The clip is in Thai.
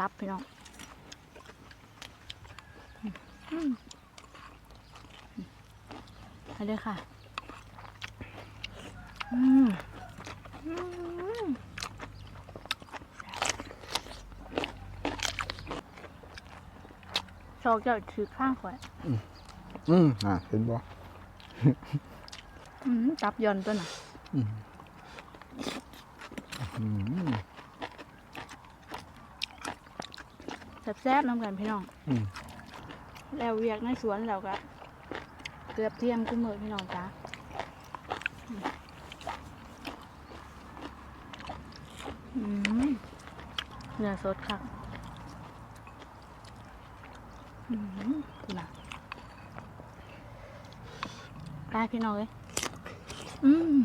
ตับพี่น้องอืมไปเลยค่ะอืมอืมโชคจะถือข้างข่อยอืมอะเห็นบ่อืมตับย่อนตัวน่ะ อืม แซ่บๆน้ำกันพี่น้องอืม แล้วเวียกในสวนเราก็เกือบเที่ยงกุ้มือพี่น้องจ้าอืมเนื้อสดค่ะอืมคุณน่ะได้พี่น้องเลยอืม